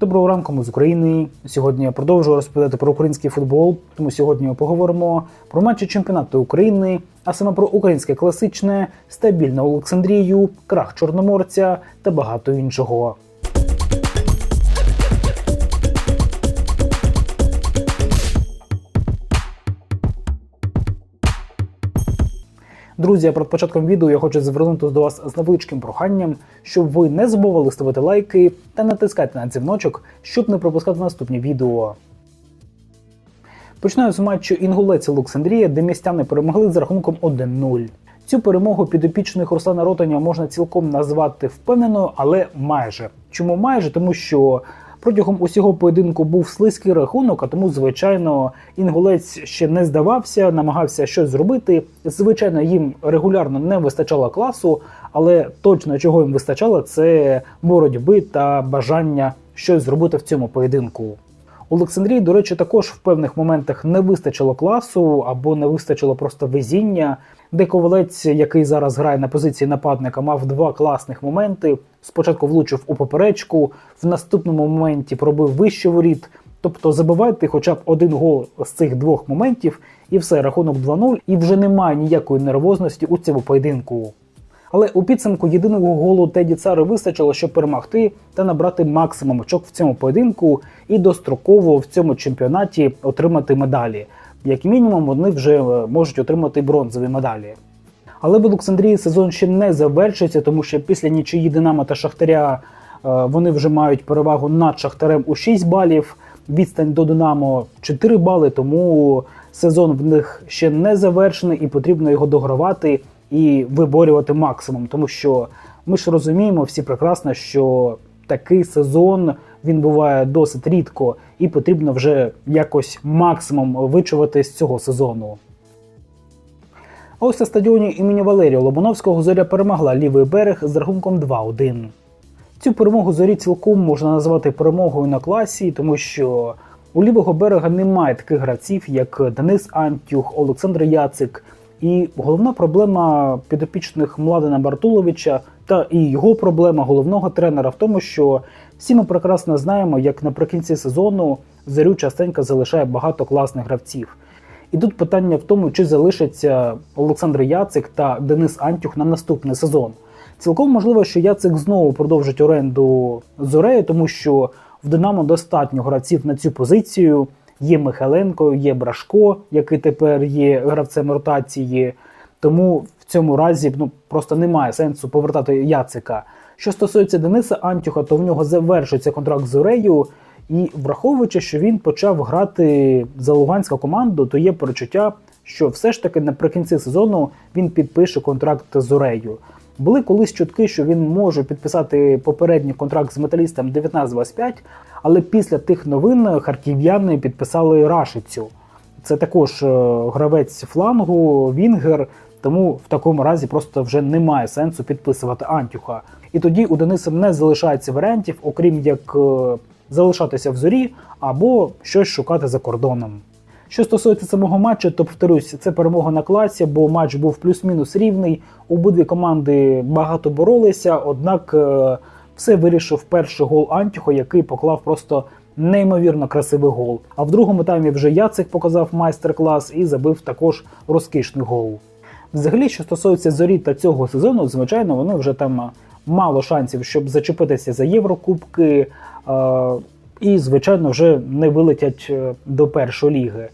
Доброго ранку, ми з України. Сьогодні я продовжую розповідати про український футбол. Тому сьогодні ми поговоримо про матчі чемпіонату України, а саме про українське класичне, стабільне Олександрію, крах Чорноморця та багато іншого. Друзі, перед початком відео я хочу звернутися до вас з невеличким проханням, щоб ви не забували ставити лайки та натискати на дзвіночок, щоб не пропускати наступні відео. Починаю з матчу Інгулець Олександрія, де містяни перемогли з рахунком 1-0. Цю перемогу підопічних Руслана Ротаня можна цілком назвати впевненою, але майже. Чому майже? Тому що протягом усього поєдинку був слизький рахунок, а тому, звичайно, інгулець ще не здавався, намагався щось зробити. Звичайно, їм регулярно не вистачало класу, але точно чого їм вистачало, це боротьби та бажання щось зробити в цьому поєдинку. Олександрії, до речі, також в певних моментах не вистачило класу або не вистачило просто везіння. Де ковалець, який зараз грає на позиції нападника, мав два класних моменти. Спочатку влучив у поперечку, в наступному моменті пробив вище воріт. Тобто забивайте хоча б один гол з цих двох моментів, і все, рахунок 2-0, і вже немає ніякої нервозності у цьому поєдинку. Але у підсумку єдиного голу Теді Цари вистачило, щоб перемогти та набрати максимум очок в цьому поєдинку і достроково в цьому чемпіонаті отримати медалі. Як мінімум, вони вже е, можуть отримати бронзові медалі. Але в Олександрії сезон ще не завершиться, тому що після нічиї Динамо та Шахтаря е, вони вже мають перевагу над Шахтарем у 6 балів. Відстань до Динамо 4 бали, тому сезон в них ще не завершений і потрібно його догравати і виборювати максимум. Тому що ми ж розуміємо всі прекрасно, що такий сезон він буває досить рідко, і потрібно вже якось максимум вичувати з цього сезону. Ось на стадіоні імені Валерія Лобановського зоря перемогла лівий берег з рахунком 2-1. Цю перемогу зорі цілком можна назвати перемогою на класі, тому що у лівого берега немає таких гравців, як Денис Антюх, Олександр Яцик. І головна проблема підопічних Младена Бартуловича та і його проблема головного тренера в тому, що всі ми прекрасно знаємо, як наприкінці сезону зорю частенько залишає багато класних гравців. І тут питання в тому, чи залишаться Олександр Яцик та Денис Антюх на наступний сезон. Цілком можливо, що Яцик знову продовжить оренду Зорею, тому що в Динамо достатньо гравців на цю позицію. Є Михайленко, є Брашко, який тепер є гравцем ротації. Тому в цьому разі ну просто немає сенсу повертати Яцика. Що стосується Дениса Антюха, то в нього завершується контракт з Орею. І враховуючи, що він почав грати за луганську команду, то є перечуття, що все ж таки наприкінці сезону він підпише контракт з Орею. Були колись чутки, що він може підписати попередній контракт з металістом 1925, але після тих новин харків'яни підписали Рашицю. Це також гравець флангу, Вінгер. Тому в такому разі просто вже немає сенсу підписувати Антюха. І тоді у Дениса не залишається варіантів, окрім як залишатися в зорі або щось шукати за кордоном. Що стосується самого матчу, то повторюсь, це перемога на класі, бо матч був плюс-мінус рівний. Обидві команди багато боролися, однак все вирішив перший гол Антюхо, який поклав просто неймовірно красивий гол. А в другому таймі вже Яцик показав майстер-клас і забив також розкішний гол. Взагалі, що стосується зорі та цього сезону, звичайно, вони вже там мало шансів, щоб зачепитися за Єврокубки. І, звичайно, вже не вилетять до першої ліги.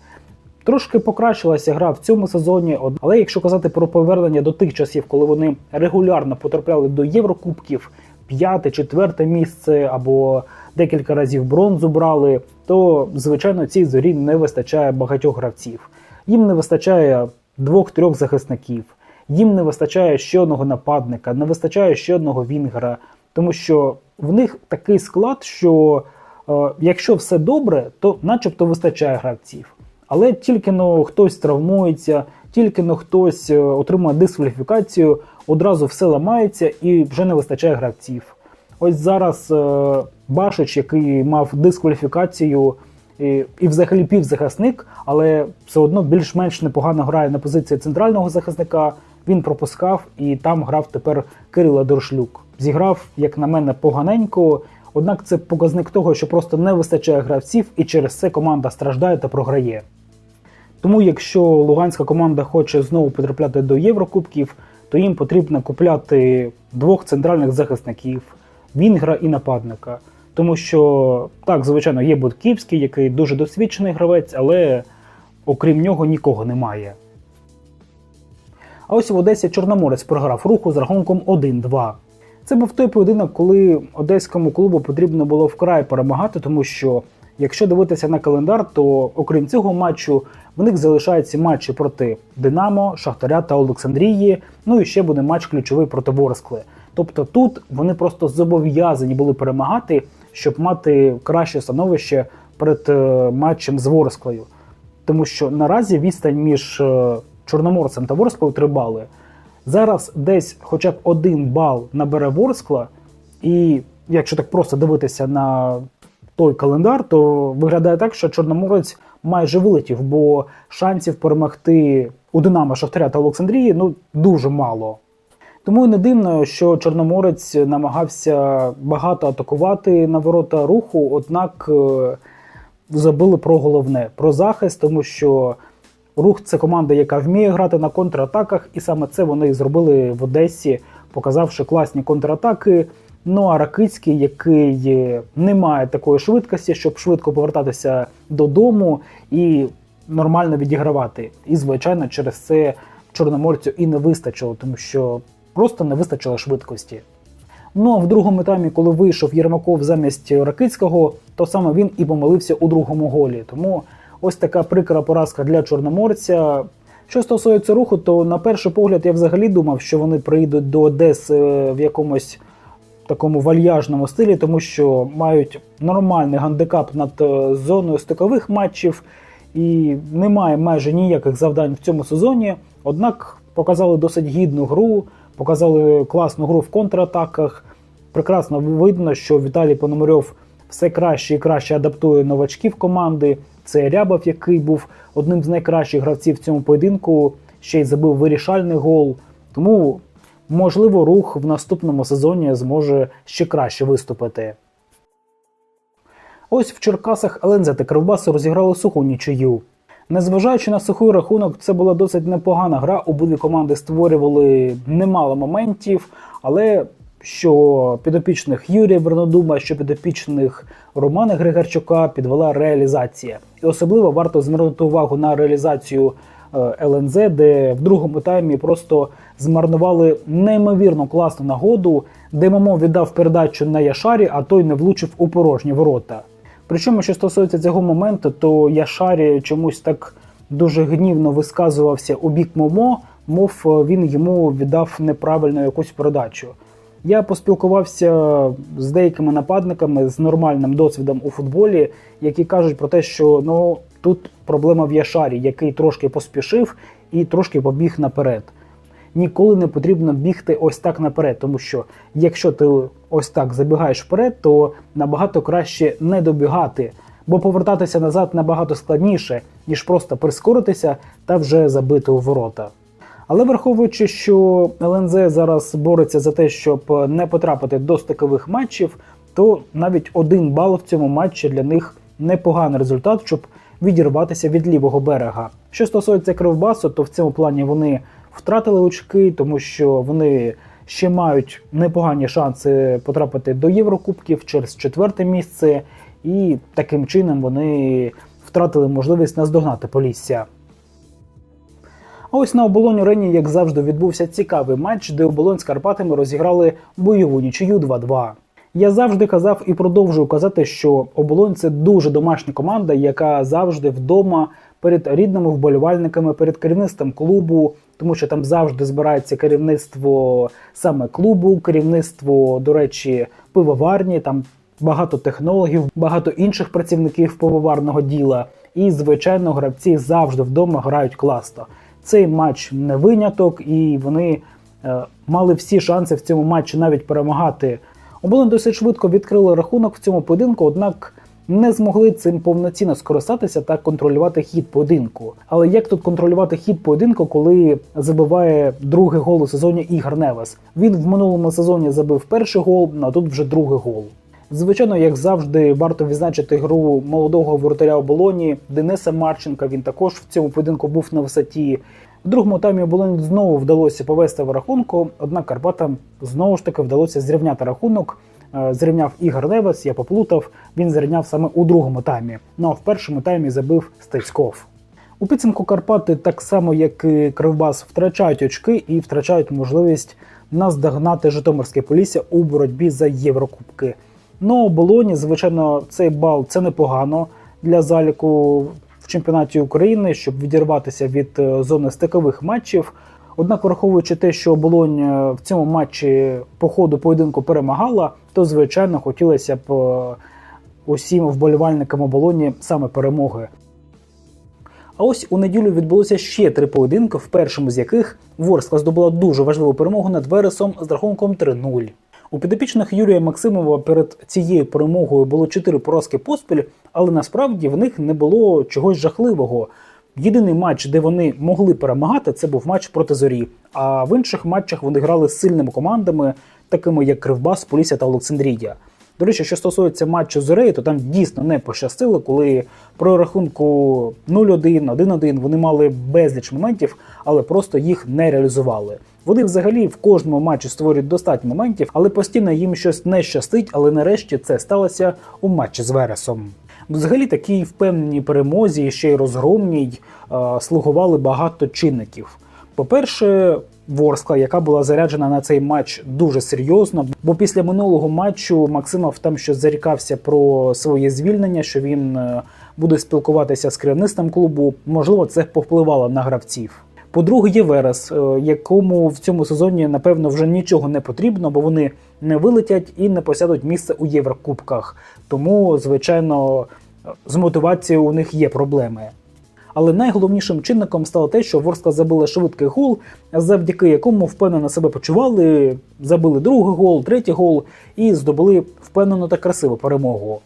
Трошки покращилася гра в цьому сезоні, але якщо казати про повернення до тих часів, коли вони регулярно потрапляли до Єврокубків, п'яте, четверте місце або декілька разів бронзу брали, то звичайно цій зорі не вистачає багатьох гравців. Їм не вистачає двох-трьох захисників, їм не вистачає ще одного нападника, не вистачає ще одного вінгера, тому що в них такий склад, що е, якщо все добре, то начебто вистачає гравців. Але тільки но хтось травмується, тільки но хтось отримує дискваліфікацію, одразу все ламається і вже не вистачає гравців. Ось зараз е, Башич, який мав дискваліфікацію і, і взагалі півзахисник, але все одно більш-менш непогано грає на позиції центрального захисника. Він пропускав і там грав тепер Кирила Доршлюк. Зіграв, як на мене, поганенько. Однак це показник того, що просто не вистачає гравців, і через це команда страждає та програє. Тому, якщо луганська команда хоче знову потрапляти до Єврокубків, то їм потрібно купляти двох центральних захисників, Вінгра і нападника. Тому що, так, звичайно, є Будківський, який дуже досвідчений гравець, але окрім нього нікого немає. А ось в Одесі Чорноморець програв руху з рахунком 1-2. Це був той поєдинок, коли одеському клубу потрібно було вкрай перемагати, тому що якщо дивитися на календар, то окрім цього матчу в них залишаються матчі проти Динамо, Шахтаря та Олександрії. Ну і ще буде матч ключовий проти Ворскли. Тобто тут вони просто зобов'язані були перемагати, щоб мати краще становище перед е, матчем з Ворсклею. Тому що наразі відстань між е, Чорноморцем та Ворсклою 3 бали. Зараз десь хоча б один бал набере Ворскла, і якщо так просто дивитися на той календар, то виглядає так, що Чорноморець майже вилетів, бо шансів перемогти у Динамо Шахтаря та Олександрії ну дуже мало. Тому і не дивно, що Чорноморець намагався багато атакувати на ворота руху, однак е, забули про головне про захист, тому що рух це команда, яка вміє грати на контратаках, і саме це вони і зробили в Одесі, показавши класні контратаки. Ну а Ракицький, який не має такої швидкості, щоб швидко повертатися додому і нормально відігравати. І, звичайно, через це Чорноморцю і не вистачило, тому що просто не вистачило швидкості. Ну а в другому таймі, коли вийшов Єрмаков замість Ракицького, то саме він і помилився у другому голі. Тому ось така прикра поразка для Чорноморця. Що стосується руху, то на перший погляд я взагалі думав, що вони приїдуть до Одеси в якомусь такому вальяжному стилі, тому що мають нормальний гандикап над е, зоною стикових матчів і немає майже ніяких завдань в цьому сезоні. Однак показали досить гідну гру, показали класну гру в контратаках. Прекрасно видно, що Віталій Пономарьов все краще і краще адаптує новачків команди. Це Рябов, який був одним з найкращих гравців в цьому поєдинку, ще й забив вирішальний гол. Тому, можливо, рух в наступному сезоні зможе ще краще виступити. Ось в Черкасах ЛНЗ та Кривбаси розіграли суху нічию. Незважаючи на сухий рахунок, це була досить непогана гра. Обидві команди створювали немало моментів, але що підопічних Юрія Вернодума, що підопічних Романа Григорчука підвела реалізація. І особливо варто звернути увагу на реалізацію е, ЛНЗ, де в другому таймі просто змарнували неймовірно класну нагоду, де Мамо віддав передачу на Яшарі, а той не влучив у порожні ворота. Причому, що стосується цього моменту, то Яшарі чомусь так дуже гнівно висказувався у бік Момо, мов е, він йому віддав неправильну якусь передачу. Я поспілкувався з деякими нападниками з нормальним досвідом у футболі, які кажуть про те, що ну тут проблема в Яшарі, який трошки поспішив і трошки побіг наперед. Ніколи не потрібно бігти ось так наперед, тому що якщо ти ось так забігаєш вперед, то набагато краще не добігати, бо повертатися назад набагато складніше, ніж просто прискоритися та вже забити у ворота. Але враховуючи, що ЛНЗ зараз бореться за те, щоб не потрапити до стикових матчів, то навіть один бал в цьому матчі для них непоганий результат, щоб відірватися від лівого берега. Що стосується Кривбасу, то в цьому плані вони втратили очки, тому що вони ще мають непогані шанси потрапити до Єврокубків через четверте місце, і таким чином вони втратили можливість наздогнати Полісся. А ось на оболоні Рені, як завжди, відбувся цікавий матч, де оболонь з Карпатами розіграли бойову нічию 2-2. Я завжди казав і продовжую казати, що оболонь це дуже домашня команда, яка завжди вдома перед рідними вболівальниками, перед керівництвом клубу, тому що там завжди збирається керівництво саме клубу, керівництво, до речі, пивоварні. Там багато технологів, багато інших працівників пивоварного діла. І, звичайно, гравці завжди вдома грають класно. Цей матч не виняток, і вони е, мали всі шанси в цьому матчі навіть перемагати. Оболонь досить швидко відкрили рахунок в цьому поєдинку, однак не змогли цим повноцінно скористатися та контролювати хід поєдинку. Але як тут контролювати хід поєдинку, коли забиває другий гол у сезоні Ігор Невес? Він в минулому сезоні забив перший гол, а тут вже другий гол. Звичайно, як завжди, варто відзначити гру молодого воротаря оболоні Дениса Марченка. Він також в цьому поєдинку був на висоті. В другому таймі оболоні знову вдалося повести в рахунку, однак Карпатам знову ж таки вдалося зрівняти рахунок. Е, Зрівняв Ігор Невес, я поплутав. Він зрівняв саме у другому таймі. Ну а в першому таймі забив Стецьков. У підсумку Карпати, так само як і Кривбас, втрачають очки і втрачають можливість наздогнати Житомирське Полісся у боротьбі за Єврокубки. Ну, оболоні, звичайно, цей бал це непогано для заліку в чемпіонаті України, щоб відірватися від е, зони стикових матчів. Однак, враховуючи те, що оболонь е, в цьому матчі по ходу поєдинку перемагала, то звичайно хотілося б е, усім вболівальникам оболоні саме перемоги. А ось у неділю відбулося ще три поєдинки, в першому з яких Ворскла здобула дуже важливу перемогу над Вересом з рахунком 3-0. У підопічних Юрія Максимова перед цією перемогою було чотири поразки поспіль, але насправді в них не було чогось жахливого. Єдиний матч, де вони могли перемагати, це був матч проти зорі. А в інших матчах вони грали з сильними командами, такими як Кривбас, Полісся та Олександрія. До речі, що стосується матчу з Орею, то там дійсно не пощастило, коли про рахунку 0-1, 1-1 вони мали безліч моментів, але просто їх не реалізували. Вони взагалі в кожному матчі створюють достатньо моментів, але постійно їм щось не щастить. Але нарешті це сталося у матчі з Вересом. Взагалі, такій впевненій перемозі, ще й розгромній, е, слугували багато чинників. По-перше, Ворскла, яка була заряджена на цей матч дуже серйозно, бо після минулого матчу Максимов там щось зарікався про своє звільнення, що він е, буде спілкуватися з керівництвом клубу. Можливо, це повпливало на гравців. По-друге, є Верес, е, якому в цьому сезоні напевно вже нічого не потрібно, бо вони не вилетять і не посядуть місце у Єврокубках. Тому, звичайно, з мотивацією у них є проблеми. Але найголовнішим чинником стало те, що Ворскла забила швидкий гол, завдяки якому впевнено себе почували, забили другий гол, третій гол і здобули впевнену та красиву перемогу.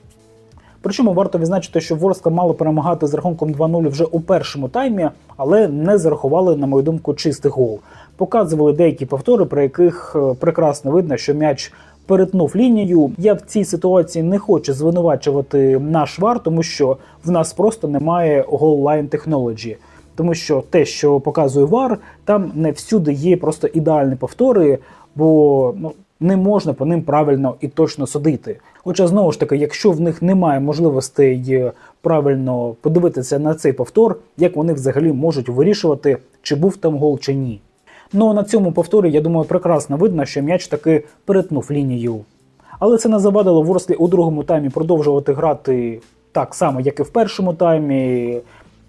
Причому варто відзначити, що Ворскла мала перемагати з рахунком 2-0 вже у першому таймі, але не зарахували, на мою думку, чистий гол. Показували деякі повтори, при яких е, прекрасно видно, що м'яч перетнув лінію. Я в цій ситуації не хочу звинувачувати наш вар, тому що в нас просто немає goal-line technology. Тому що те, що показує вар, там не всюди є просто ідеальні повтори, бо ну. Не можна по ним правильно і точно судити. Хоча знову ж таки, якщо в них немає можливостей е, правильно подивитися на цей повтор, як вони взагалі можуть вирішувати, чи був там гол чи ні. Ну а на цьому повторі, я думаю, прекрасно видно, що м'яч таки перетнув лінію. Але це не завадило Ворслі у другому таймі продовжувати грати так само, як і в першому таймі,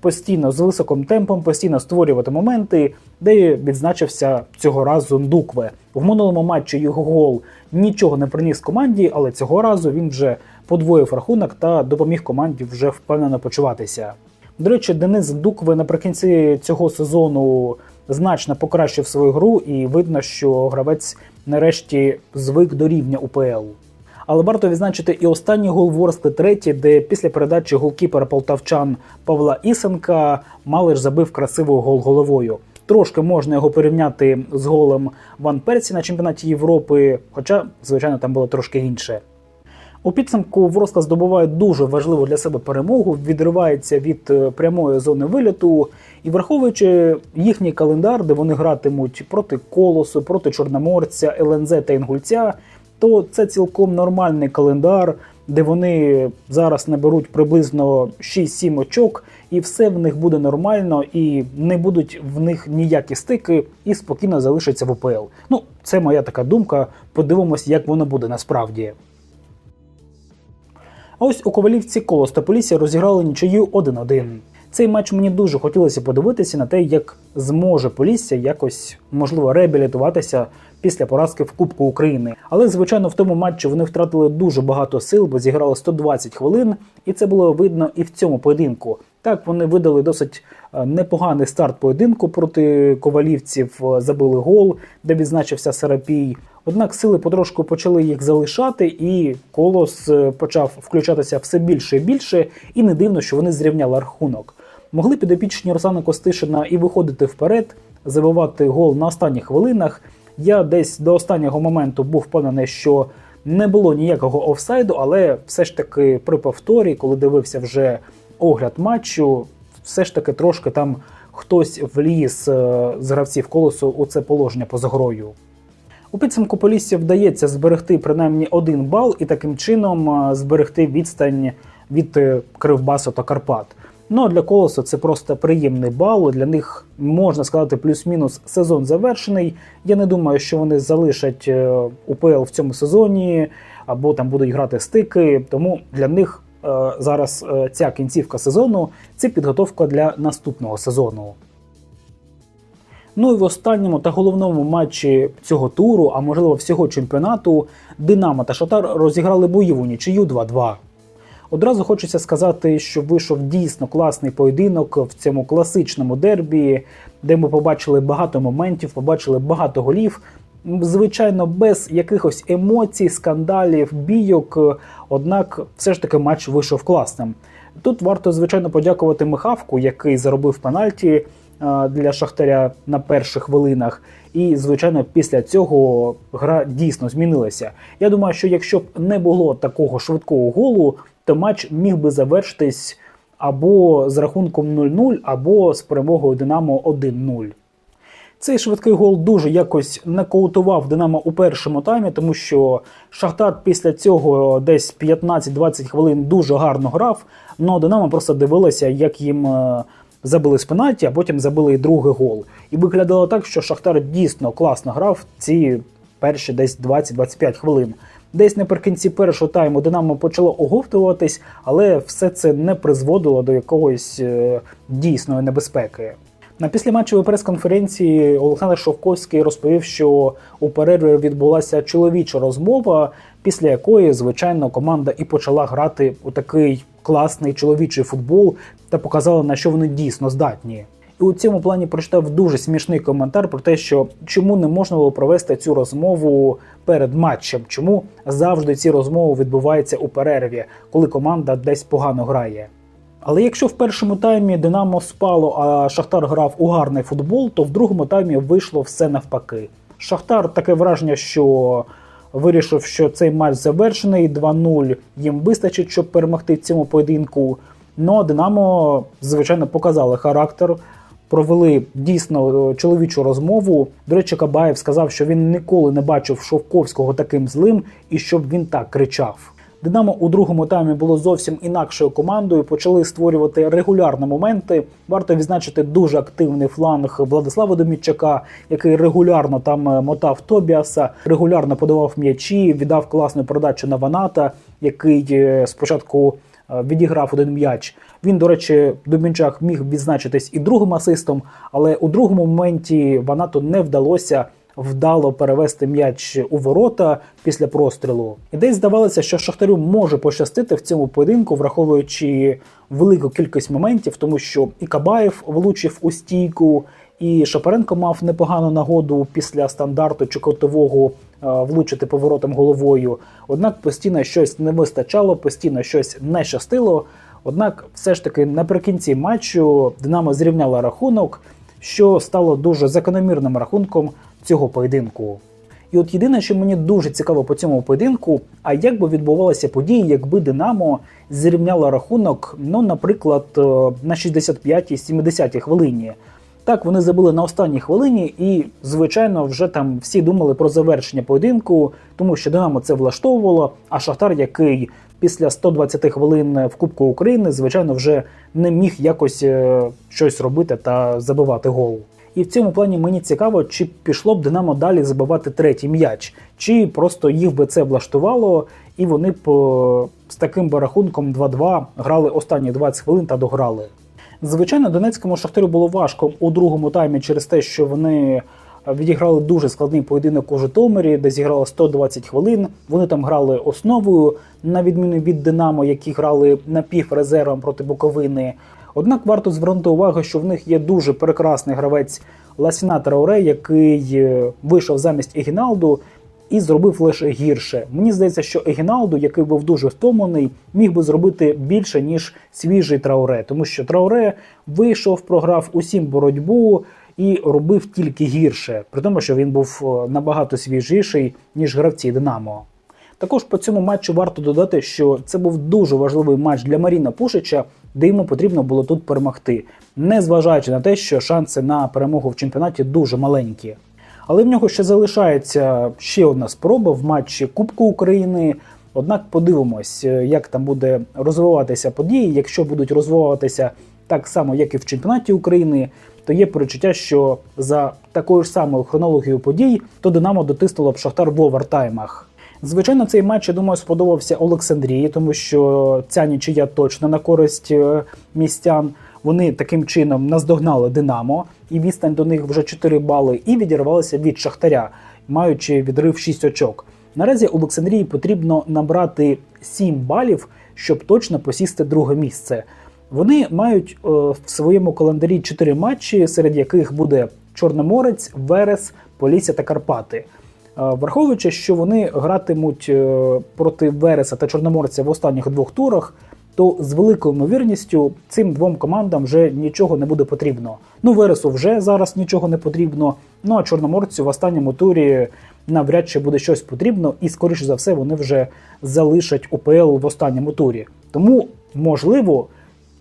постійно з високим темпом, постійно створювати моменти, де відзначився цього разу Ндукве. В минулому матчі його гол нічого не приніс команді, але цього разу він вже подвоїв рахунок та допоміг команді вже впевнено почуватися. До речі, Денис Дукве наприкінці цього сезону значно покращив свою гру, і видно, що гравець нарешті звик до рівня УПЛ. Але варто відзначити і останній гол Ворскли третій, де після передачі голкіпера полтавчан Павла Ісенка Малиш забив красивий гол головою. Трошки можна його порівняти з голем Ван Персі на чемпіонаті Європи, хоча, звичайно, там було трошки інше. У підсумку Ворскла здобуває дуже важливу для себе перемогу, відривається від е, прямої зони виліту. І враховуючи їхній календар, де вони гратимуть проти Колосу, проти Чорноморця, ЛНЗ та Інгульця, то це цілком нормальний календар, де вони зараз наберуть приблизно 6-7 очок, і все в них буде нормально, і не будуть в них ніякі стики, і спокійно залишаться в УПЛ. Ну, це моя така думка. Подивимось, як воно буде насправді. А ось у Ковалівці Колос та розіграли нічию 1-1. Цей матч мені дуже хотілося подивитися на те, як зможе Полісся якось можливо реабілітуватися після поразки в Кубку України. Але звичайно в тому матчі вони втратили дуже багато сил, бо зіграли 120 хвилин, і це було видно і в цьому поєдинку. Так вони видали досить е, непоганий старт поєдинку проти ковалівців, е, забили гол, де відзначився Сарапій. Однак сили потрошку почали їх залишати, і колос е, почав включатися все більше і більше, і не дивно, що вони зрівняли рахунок. Могли підопічні Руслана Костишина і виходити вперед, забивати гол на останніх хвилинах. Я десь до останнього моменту був впевнений, що Не було ніякого офсайду, але все ж таки при повторі, коли дивився вже огляд матчу, все ж таки трошки там хтось вліз е, з гравців колосу у це положення поза грою. У підсумку Поліссі вдається зберегти принаймні один бал і таким чином е, зберегти відстань від е, Кривбасу та Карпат. Ну а для колосу це просто приємний бал. Для них можна сказати плюс-мінус сезон завершений. Я не думаю, що вони залишать УПЛ в цьому сезоні або там будуть грати стики. Тому для них зараз е, ця кінцівка сезону це підготовка для наступного сезону. Ну і в останньому та головному матчі цього туру, а можливо всього чемпіонату, Динамо та Шатар розіграли бойову нічию 2-2. Одразу хочеться сказати, що вийшов дійсно класний поєдинок в цьому класичному дербі, де ми побачили багато моментів, побачили багато голів. Звичайно, без якихось емоцій, скандалів, бійок. Однак, все ж таки матч вийшов класним. Тут варто звичайно подякувати Михавку, який заробив пенальті е, для Шахтаря на перших хвилинах. І, звичайно, після цього гра дійсно змінилася. Я думаю, що якщо б не було такого швидкого голу, то матч міг би завершитись або з рахунком 0-0, або з перемогою Динамо 1-0. Цей швидкий гол дуже якось нокаутував Динамо у першому таймі, тому що Шахтар після цього десь 15-20 хвилин дуже гарно грав. але Динамо просто дивилося, як їм е, забили з пенальті, а потім забили і другий гол. І виглядало так, що Шахтар дійсно класно грав ці перші десь 20-25 хвилин. Десь наприкінці першого тайму Динамо почало оговтуватись, але все це не призводило до якогось е, дійсної небезпеки. На післяматчевій прес-конференції Олександр Шовковський розповів, що у перерві відбулася чоловіча розмова, після якої, звичайно, команда і почала грати у такий класний чоловічий футбол та показала, на що вони дійсно здатні. І у цьому плані прочитав дуже смішний коментар про те, що чому не можна було провести цю розмову перед матчем, чому завжди ці розмови відбуваються у перерві, коли команда десь погано грає. Але якщо в першому таймі Динамо спало, а Шахтар грав у гарний футбол, то в другому таймі вийшло все навпаки. Шахтар таке враження, що вирішив, що цей матч завершений, 2-0 їм вистачить, щоб перемогти в цьому поєдинку. Ну а Динамо, звичайно, показали характер, провели дійсно чоловічу розмову. До речі, Кабаєв сказав, що він ніколи не бачив Шовковського таким злим і щоб він так кричав. Динамо у другому таймі було зовсім інакшою командою. Почали створювати регулярні моменти. Варто відзначити дуже активний фланг Владислава Домітчака, який регулярно там е, мотав Тобіаса, регулярно подавав м'ячі, віддав класну передачу на Ваната, який е, спочатку е, відіграв один м'яч. Він, до речі, Домінчак міг відзначитись і другим асистом, але у другому моменті Ванату не вдалося вдало перевести м'яч у ворота після прострілу. І десь здавалося, що Шахтарю може пощастити в цьому поєдинку, враховуючи велику кількість моментів, тому що і Кабаєв влучив у стійку, і Шапаренко мав непогану нагоду після стандарту чи котового е, влучити поворотом головою. Однак постійно щось не вистачало, постійно щось не щастило. Однак, все ж таки, наприкінці матчу Динамо зрівняла рахунок, що стало дуже закономірним рахунком цього поєдинку. І от єдине, що мені дуже цікаво по цьому поєдинку, а як би відбувалися події, якби Динамо зрівняло рахунок, ну, наприклад, е, на 65-й, 70-й хвилині. Так, вони забили на останній хвилині, і, звичайно, вже там всі думали про завершення поєдинку, тому що Динамо це влаштовувало. А Шахтар, який після 120 хвилин в Кубку України, звичайно, вже не міг якось е, щось робити та забивати гол. І в цьому плані мені цікаво, чи пішло б Динамо далі забивати третій м'яч, чи просто їх би це влаштувало, і вони б е, з таким би рахунком 2-2 грали останні 20 хвилин та дограли. Звичайно, Донецькому шахтарю було важко у другому таймі через те, що вони відіграли дуже складний поєдинок у Житомирі, де зіграли 120 хвилин. Вони там грали основою, на відміну від Динамо, які грали напіврезервом проти Буковини. Однак варто звернути увагу, що в них є дуже прекрасний гравець Ласіна Трауре, який е, вийшов замість Егіналду і зробив лише гірше. Мені здається, що Егіналду, який був дуже втомлений, міг би зробити більше ніж свіжий Трауре, тому що Трауре вийшов, програв усім боротьбу. І робив тільки гірше, при тому, що він був е, набагато свіжіший ніж гравці Динамо. Також по цьому матчу варто додати, що це був дуже важливий матч для Маріна Пушича, де йому потрібно було тут перемогти, незважаючи на те, що шанси на перемогу в чемпіонаті дуже маленькі. Але в нього ще залишається ще одна спроба в матчі Кубку України. Однак подивимось, е, як там буде розвиватися події. Якщо будуть розвиватися так само, як і в чемпіонаті України, то є перечуття, що за такою ж самою хронологією подій, то Динамо дотиснуло б Шахтар в овертаймах. Звичайно, цей матч, я думаю, сподобався Олександрії, тому що ця нічия точно на користь е, містян. Вони таким чином наздогнали Динамо, і відстань до них вже 4 бали, і відірвалися від Шахтаря, маючи відрив 6 очок. Наразі Олександрії потрібно набрати 7 балів, щоб точно посісти друге місце. Вони мають е, в своєму календарі 4 матчі, серед яких буде Чорноморець, Верес, Полісся та Карпати. Е, Враховуючи, що вони гратимуть е, проти Вереса та Чорноморця в останніх двох турах, то з великою ймовірністю цим двом командам вже нічого не буде потрібно. Ну, Вересу вже зараз нічого не потрібно. Ну а Чорноморцю в останньому турі навряд чи буде щось потрібно, і скоріше за все вони вже залишать УПЛ в останньому турі. Тому, можливо,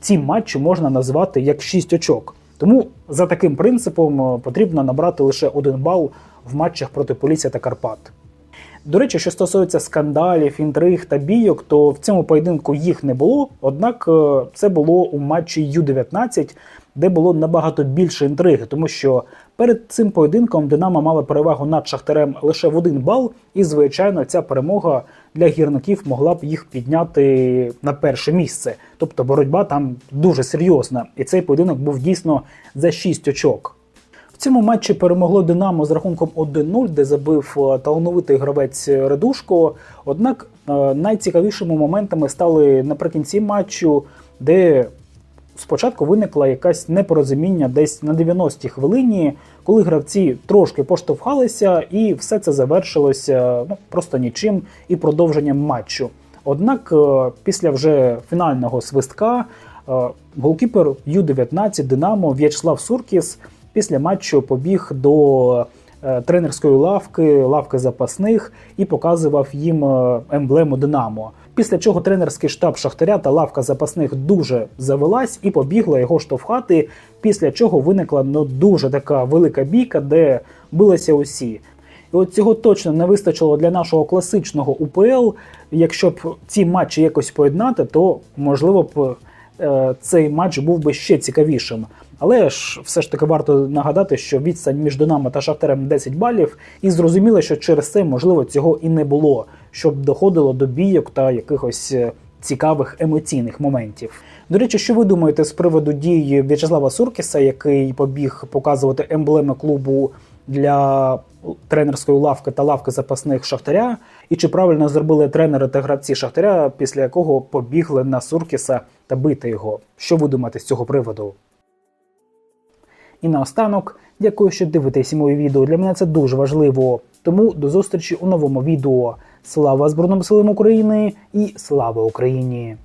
ці матчі можна назвати як 6 очок. Тому за таким принципом е, потрібно набрати лише один бал в матчах проти Полісся та Карпат. До речі, що стосується скандалів, інтриг та бійок, то в цьому поєдинку їх не було. Однак е, це було у матчі Ю-19, де було набагато більше інтриги, тому що перед цим поєдинком Динамо мала перевагу над Шахтарем лише в один бал, і звичайно, ця перемога для гірників могла б їх підняти на перше місце. Тобто боротьба там дуже серйозна, і цей поєдинок був дійсно за 6 очок. В цьому матчі перемогло Динамо з рахунком 1-0, де забив е, талановитий гравець Редушко. Однак е, найцікавішими моментами стали наприкінці матчу, де спочатку виникла якась непорозуміння десь на 90-й хвилині, коли гравці трошки поштовхалися, і все це завершилося ну, просто нічим і продовженням матчу. Однак е, після вже фінального свистка голкіпер Ю-19 Динамо В'ячеслав Суркіс після матчу побіг до е, тренерської лавки, лавки запасних і показував їм е, емблему Динамо. Після чого тренерський штаб Шахтаря та лавка запасних дуже завелась і побігла його штовхати. Після чого виникла ну дуже така велика бійка, де билися усі. І от цього точно не вистачило для нашого класичного УПЛ. Якщо б ці матчі якось поєднати, то можливо б цей матч був би ще цікавішим. Але ж все ж таки варто нагадати, що відстань між Динамо та Шахтарем 10 балів, і зрозуміло, що через це можливо цього і не було, щоб доходило до бійок та якихось е, цікавих емоційних моментів. До речі, що ви думаєте з приводу дій В'ячеслава Суркіса, який побіг показувати емблеми клубу для тренерської лавки та лавки запасних Шахтаря? І чи правильно зробили тренери та гравці Шахтаря, після якого побігли на Суркіса та бити його? Що ви думаєте з цього приводу? І наостанок, дякую, що дивитесь моє відео. Для мене це дуже важливо. Тому до зустрічі у новому відео. Слава Збройним силам України і слава Україні!